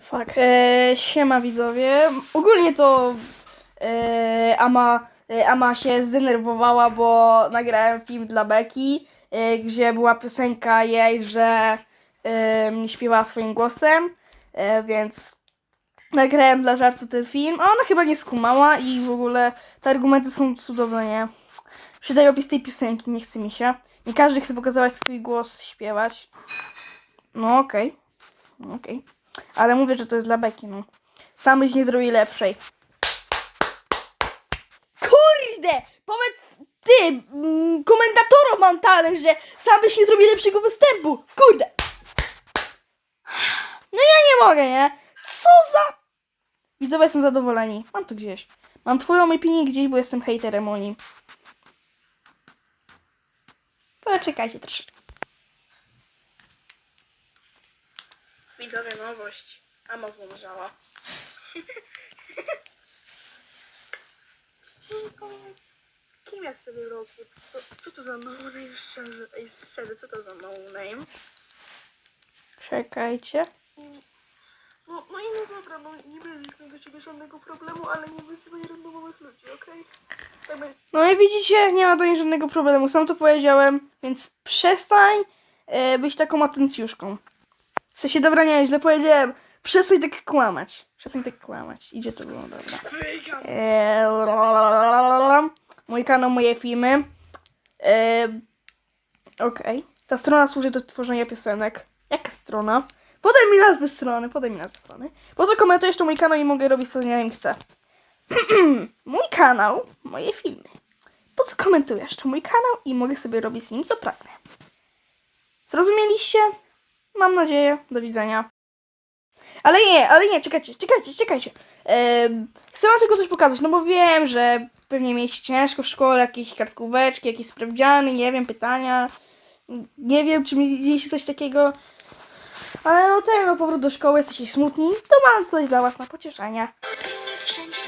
Fuck. E, siema widzowie. Ogólnie to e, Ama, e, Ama się zdenerwowała, bo nagrałem film dla Beki, e, gdzie była piosenka jej, że e, śpiewała swoim głosem, e, więc nagrałem dla żartu ten film, a ona chyba nie skumała i w ogóle te argumenty są cudowne, nie? Przydaję opis tej piosenki, nie chce mi się. Nie każdy chce pokazywać swój głos, śpiewać. No okej. No, Okej. Ale mówię, że to jest dla Beki, no. Sam byś nie zrobił lepszej. Kurde! Powiedz ty, mm, komentatorów mam talent, że sam byś nie zrobił lepszego występu. Kurde! No ja nie mogę, nie? Co za... Widzowie są zadowoleni. Mam to gdzieś. Mam twoją opinię gdzieś, bo jestem hejterem oni. Poczekajcie troszeczkę. Widzowie, nowość. Amazon żała. Kim jest sobie roku? Co, co to za no name szczerze? Ej, szczerze, co to za no name? Czekajcie. No, no i no dobra, no nie mieliśmy do ciebie żadnego problemu, ale nie wyzywaj randomowych ludzi, okej? Tak będzie. No i widzicie, nie ma do niej żadnego problemu. Sam to powiedziałem, więc przestań e, być taką atencjuszką. W sensie, dobra, nie, źle powiedziałem. Przestań tak kłamać. Przestań tak kłamać. Idzie to było, dobra. E, lalalala. mój kanał, moje filmy. E, Okej. Ta strona służy do tworzenia piosenek. Jaka strona? Podaj mi nazwę strony, podaj mi nazwę strony. Po co komentujesz to mój kanał i mogę robić co ja im chcę. mój kanał, moje filmy. Po co komentujesz to mój kanał i mogę sobie robić z nim co pragnę. Zrozumieliście? Mam nadzieję. Do widzenia. Ale nie, ale nie, czekajcie, czekajcie, czekajcie. Em, chcę wam tylko coś pokazać, no bo wiem, że pewnie mieliście ciężko w szkole, jakieś kartkóweczki, jakieś sprawdziany, nie wiem, pytania. Nie wiem, czy mieliście coś takiego. Ale no ten, no powrót do szkoły, jesteście smutni, to mam coś dla was na pocieszenie. Wszędzie